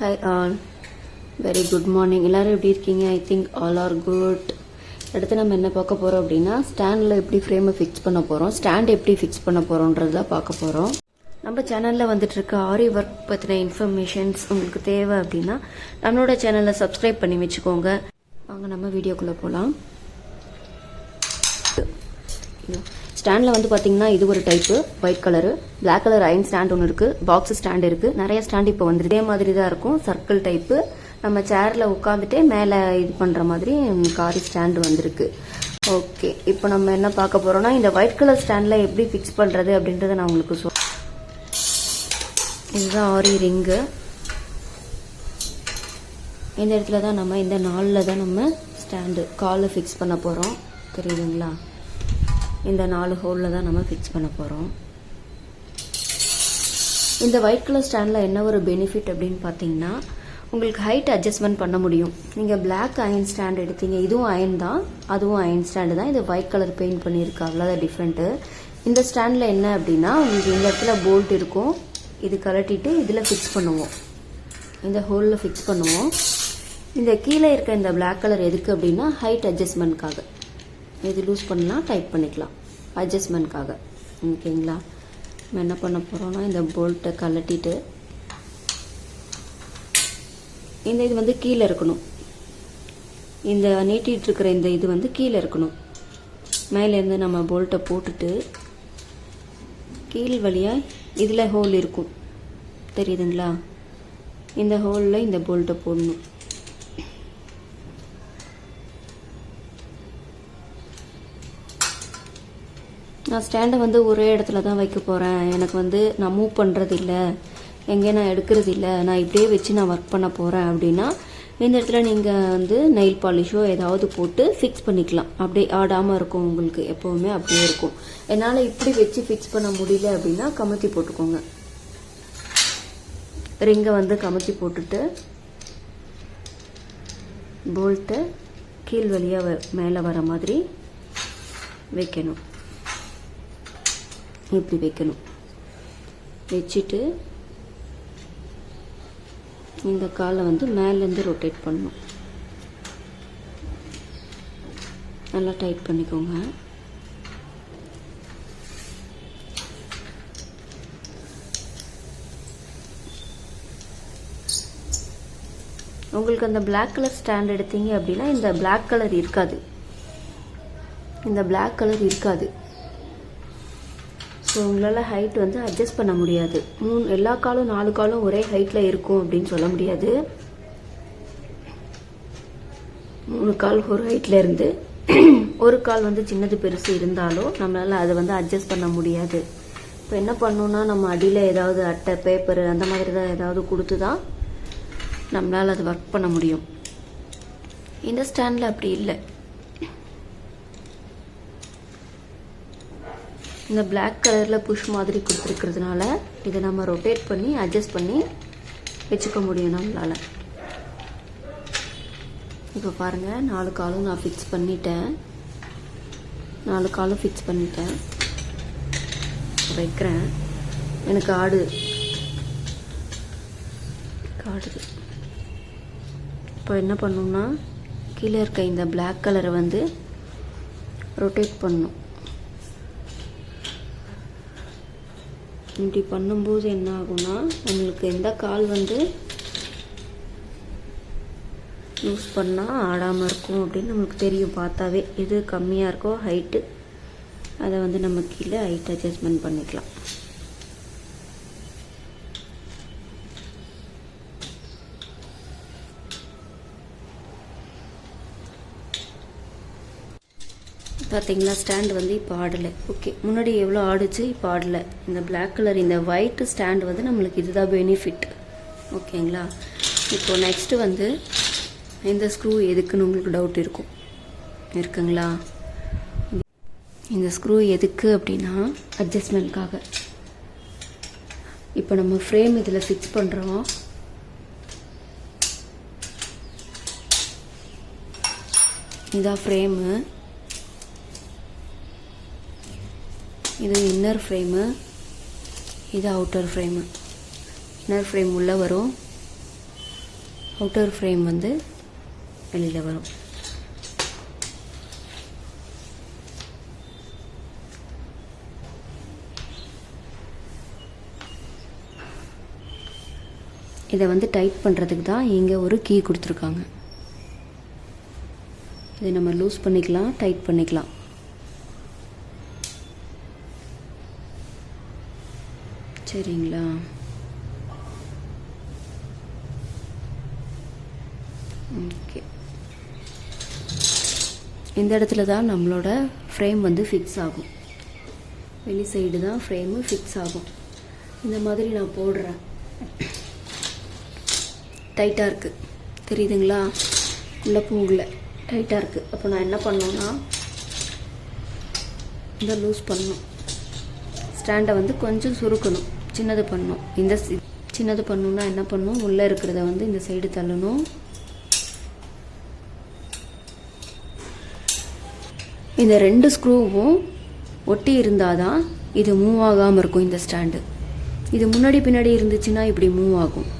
Hi all very good morning எல்லோரும் எப்படி இருக்கீங்க? I think all are good அடுத்து நம்ம என்ன பார்க்க போகிறோம் அப்படின்னா ஸ்டாண்டில் எப்படி ஃப்ரேமை ஃபிக்ஸ் பண்ண போகிறோம் ஸ்டாண்ட் எப்படி ஃபிக்ஸ் பண்ண போகிறோன்றது தான் பார்க்க போகிறோம் நம்ம சேனலில் வந்துட்டுருக்க ஆரி ஒர்க் பற்றின இன்ஃபர்மேஷன்ஸ் உங்களுக்கு தேவை அப்படின்னா நம்மளோட சேனலை சப்ஸ்கிரைப் பண்ணி வச்சுக்கோங்க. வாங்க நம்ம வீடியோக்குள்ளே போகலாம் ஸ்டாண்டில் வந்து பார்த்தீங்கன்னா இது ஒரு type white colour black colour iron stand ஒன்று இருக்குது பாக்ஸ் ஸ்டாண்ட் இருக்குது நிறைய ஸ்டாண்ட் இப்போ வந்து இதே மாதிரி தான் இருக்கும் சர்க்கிள் டைப்பு நம்ம சேரில் உட்காந்துட்டே மேலே இது பண்ணுற மாதிரி காரி ஸ்டாண்டு வந்திருக்கு. ஓகே இப்போ நம்ம என்ன பார்க்க போகிறோம்னா இந்த ஒயிட் கலர் ஸ்டாண்டில் எப்படி ஃபிக்ஸ் பண்ணுறது அப்படின்றத நான் உங்களுக்கு சொல் இதுதான் ஆரி ரிங்கு இந்த இடத்துல தான் நம்ம இந்த நாளில் தான் நம்ம ஸ்டாண்டு காலை ஃபிக்ஸ் பண்ண போகிறோம் தெரியுதுங்களா? இந்த நாலு ஹோலில் தான் நம்ம ஃபிக்ஸ் பண்ண போகிறோம் இந்த ஒயிட் கலர் ஸ்டாண்டில் என்ன ஒரு பெனிஃபிட் அப்படின்னு பார்த்தீங்கன்னா உங்களுக்கு ஹைட் அட்ஜஸ்ட்மெண்ட் பண்ண முடியும். நீங்கள் பிளாக் அயன் ஸ்டாண்ட் எடுத்தீங்க இதுவும் அயன் தான். அதுவும் அயன் ஸ்டாண்டு தான். இது ஒயிட் கலர் பெயிண்ட் பண்ணியிருக்கு அவ்வளோதான் டிஃப்ரெண்ட்டு இந்த ஸ்டாண்டில் என்ன அப்படின்னா உங்களுக்கு இந்த இடத்துல போல்ட் இருக்கும். இது கலட்டிட்டு இதில் ஃபிக்ஸ் பண்ணுவோம். இந்த ஹோலில் ஃபிக்ஸ் பண்ணுவோம். இந்த கீழே இருக்க இந்த பிளாக் கலர் எதுக்கு அப்படின்னா ஹைட் அட்ஜஸ்ட்மெண்ட்காக இது லூஸ் பண்ணலாம் டைட் பண்ணிக்கலாம் அட்ஜஸ்ட்மெண்ட்காக ஓகேங்களா? நம்ம என்ன பண்ண போகிறோம்னா இந்த போல்ட்டை கலட்டிட்டு இந்த இது வந்து கீழே இருக்கணும். இந்த நீட்டிட்டு இருக்கிற இந்த இது வந்து கீழே இருக்கணும். மேலேருந்து நம்ம போல்ட்டை போட்டுட்டு கீழ் வழியாக இதில் ஹோல் இருக்கும். தெரியுதுங்களா? இந்த ஹோலில் இந்த போல்ட்டை போடணும். நான் ஸ்டாண்டை வந்து ஒரே இடத்துல தான் வைக்க போகிறேன் எனக்கு வந்து நான் மூவ் பண்ணுறது இல்லை எங்கேயும் நான் எடுக்கிறது இல்லை நான் இப்படியே வச்சு நான் ஒர்க் பண்ண போகிறேன் அப்படின்னா இந்த இடத்துல நீங்கள் வந்து நெயில் பாலிஷோ ஏதாவது போட்டு ஃபிக்ஸ் பண்ணிக்கலாம். அப்படியே ஆடாமல் இருக்கும் உங்களுக்கு எப்போவுமே அப்படியே இருக்கும். என்னால் இப்படி வச்சு ஃபிக்ஸ் பண்ண முடியல அப்படின்னா கமுத்தி போட்டுக்கோங்க. ரிங்கை வந்து கமுத்தி போட்டுட்டு போல்ட்டை கீழ் வழியாக மேலே வர மாதிரி வைக்கணும். இப்படி வைக்கணும். வச்சுட்டு இந்த காலை வந்து மேலேருந்து ரொட்டேட் பண்ணணும். நல்லா டைட் பண்ணிக்கோங்க. உங்களுக்கு அந்த பிளாக் கலர் ஸ்டாண்ட் எடுத்தீங்க அப்படின்னா இந்த பிளாக் கலர் இருக்காது. இந்த பிளாக் கலர் இருக்காது. ஸோ உங்களால் ஹைட் வந்து அட்ஜஸ்ட் பண்ண முடியாது. மூணு எல்லா காலும் நாலு காலும் ஒரே ஹைட்டில் இருக்கும் அப்படின்னு சொல்ல முடியாது. மூணு கால் ஒரு ஹைட்டில் இருந்து ஒரு கால் வந்து சின்னது பெருசு இருந்தாலும் நம்மளால் அதை வந்து அட்ஜஸ்ட் பண்ண முடியாது. இப்போ என்ன பண்ணணும்னா நம்ம அடியில் ஏதாவது அட்டை பேப்பர் அந்த மாதிரி தான் ஏதாவது கொடுத்து தான் நம்மளால் அது ஒர்க் பண்ண முடியும். இந்த ஸ்டாண்டில் அப்படி இல்லை. இந்த பிளாக் கலரில் புஷ் மாதிரி கொடுத்துருக்கிறதுனால இதை நம்ம ரொட்டேட் பண்ணி அட்ஜஸ்ட் பண்ணி வச்சுக்க முடியும் நம்மளால். இப்போ பாருங்கள் நாலு காலும் நான் ஃபிக்ஸ் பண்ணிட்டேன். நாலு காலும் ஃபிக்ஸ் பண்ணிட்டேன். வைக்கிறேன். எனக்கு ஆடு. ஆடுது இப்போ என்ன பண்ணணும்னா கீழே இருக்க இந்த பிளாக் கலரை வந்து ரொட்டேட் பண்ணணும் இப்படி பண்ணும்போது என்ன ஆகும்னா உங்களுக்கு எந்த கால் வந்து யூஸ் பண்ணால் ஆடாமல் இருக்கும் அப்படின்னு நம்மளுக்கு தெரியும். பார்த்தாவே எது கம்மியாக இருக்கோ ஹைட்டு அதை வந்து நம்ம கீழே ஹைட் அட்ஜஸ்ட்மெண்ட் பண்ணிக்கலாம். பார்த்தீங்களா ஸ்டாண்ட் வந்து இப்போ ஆடலை. ஓகே முன்னாடி எவ்வளோ ஆடுச்சு? இப்போ ஆடலை. இந்த பிளாக் கலர் இந்த ஒயிட் ஸ்டாண்ட் வந்து நம்மளுக்கு இதுதான் பெனிஃபிட் ஓகேங்களா இப்போ நெக்ஸ்ட்டு வந்து இந்த ஸ்க்ரூ எதுக்குன்னு உங்களுக்கு டவுட் இருக்கும். இருக்குங்களா? இந்த ஸ்க்ரூ எதுக்கு அப்படின்னா அட்ஜஸ்ட்மெண்ட்காக இப்போ நம்ம ஃப்ரேம் இதில் ஃபிக்ஸ் பண்ணுறோம் இதான் ஃப்ரேமு இது இன்னர் ஃப்ரேமு இது அவுட்டர் ஃப்ரேமு இன்னர் ஃப்ரேம் உள்ளே வரும். அவுட்டர் ஃப்ரேம் வந்து வெளியில் வரும். இதை வந்து டைட் பண்ணுறதுக்கு தான் இங்கே ஒரு கீ கொடுத்துருக்காங்க. இதை நம்ம லூஸ் பண்ணிக்கலாம் டைட் பண்ணிக்கலாம். சரிங்களா? ஓகே இந்த இடத்துல தான் நம்மளோட ஃப்ரேம் வந்து ஃபிக்ஸ் ஆகும். வெளி சைடு தான் ஃப்ரேமு ஃபிக்ஸ் ஆகும். இந்த மாதிரி நான் போடுறேன். டைட்டாக இருக்குது தெரியுதுங்களா? உள்ளே போகல. டைட்டாக இருக்குது அப்போ நான் என்ன பண்ணோன்னா இந்த லூஸ் பண்ணணும். ஸ்டாண்டை வந்து கொஞ்சம் சுருக்கணும். சின்னது பண்ணணும் இந்த சி- சின்னது பண்ணணுன்னா என்ன பண்ணணும் உள்ளே இருக்கிறத வந்து இந்த சைடு தள்ளணும். இந்த ரெண்டு ஸ்க்ரூவும் ஒட்டி இருந்தால் தான் இது மூவ் ஆகாமல் இருக்கும் இந்த ஸ்டாண்டு இது முன்னாடி பின்னாடி இருந்துச்சுன்னா இப்படி மூவ் ஆகும்.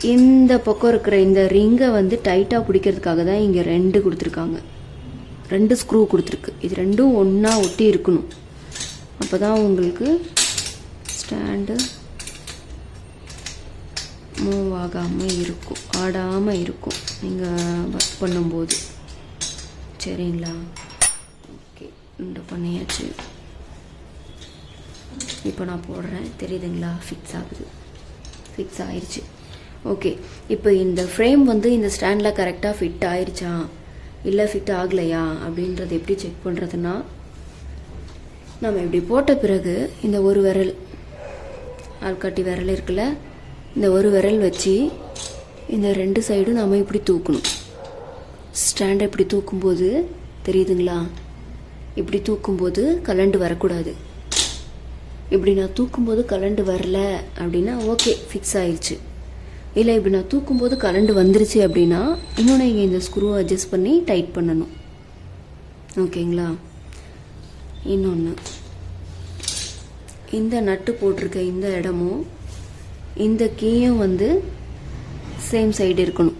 இந்த பக்கம் இருக்கிற இந்த ரிங்கை வந்து டைட்டாக பிடிக்கிறதுக்காக தான் இங்கே ரெண்டு கொடுத்துருக்காங்க. ரெண்டு ஸ்க்ரூ கொடுத்துருக்கு. இது ரெண்டும் ஒன்றா ஒட்டி இருக்கணும். அப்போ தான் உங்களுக்கு ஸ்டாண்டு மூவ் ஆகாமல் இருக்கும். ஆடாமல் இருக்கும். நீங்கள் ஒர்க் பண்ணும்போது. சரிங்களா? ஓகே இந்த பண்ணியாச்சு. இப்போ நான் போடுறேன். தெரியுதுங்களா? ஃபிக்ஸ் ஆகுது. ஃபிக்ஸ் ஆயிடுச்சு ஓகே இப்போ இந்த ஃப்ரேம் வந்து இந்த ஸ்டாண்டில் கரெக்டாக ஃபிட் ஆயிடுச்சா இல்லை ஃபிட் ஆகலையா? அப்படின்றத எப்படி செக் பண்ணுறதுன்னா நம்ம இப்படி போட்ட பிறகு இந்த ஒரு விரல் ஆள்காட்டி விரல் இருக்குல்ல இந்த ஒரு விரல் வச்சு இந்த ரெண்டு சைடும் நம்ம இப்படி தூக்கணும். ஸ்டாண்டை இப்படி தூக்கும்போது தெரியுதுங்களா? இப்படி தூக்கும்போது கலண்டு வரக்கூடாது. இப்படி நான் தூக்கும்போது கலண்டு வரல அப்படின்னா ஓகே ஃபிக்ஸ் ஆயிடுச்சு. இல்லை இப்படி நான் தூக்கும்போது கலண்டு வந்துருச்சு அப்படின்னா இன்னொன்று நீங்கள் இந்த ஸ்க்ரூவை அட்ஜஸ்ட் பண்ணி டைட் பண்ணணும். ஓகேங்களா இன்னொன்று இந்த நட்டு போட்டிருக்க இந்த இடமும் இந்த கீயும் வந்து சேம் சைடு இருக்கணும்.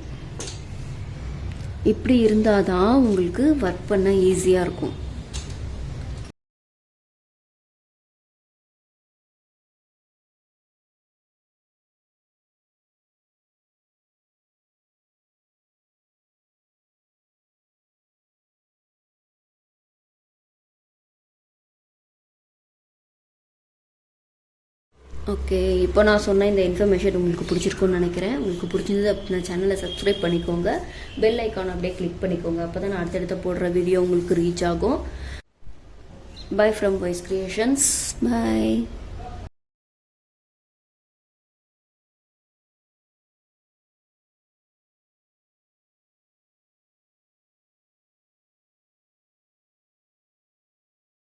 இப்படி இருந்தால் தான் உங்களுக்கு ஒர்க் பண்ண ஈஸியாக இருக்கும். ஓகே இப்போ நான் சொன்ன இந்த இன்ஃபர்மேஷன் உங்களுக்கு பிடிச்சிருக்கும்னு நினைக்கிறேன். உங்களுக்கு பிடிச்சிருந்தது அப்படின்னா சேனலை சப்ஸ்கிரைப் பண்ணிக்கோங்க. பெல் ஐக்கான் அப்படியே கிளிக் பண்ணிக்கோங்க. அப்போ தான் நான் அடுத்தடுத்த போடுற வீடியோ உங்களுக்கு ரீச் ஆகும். Bye from voice creations bye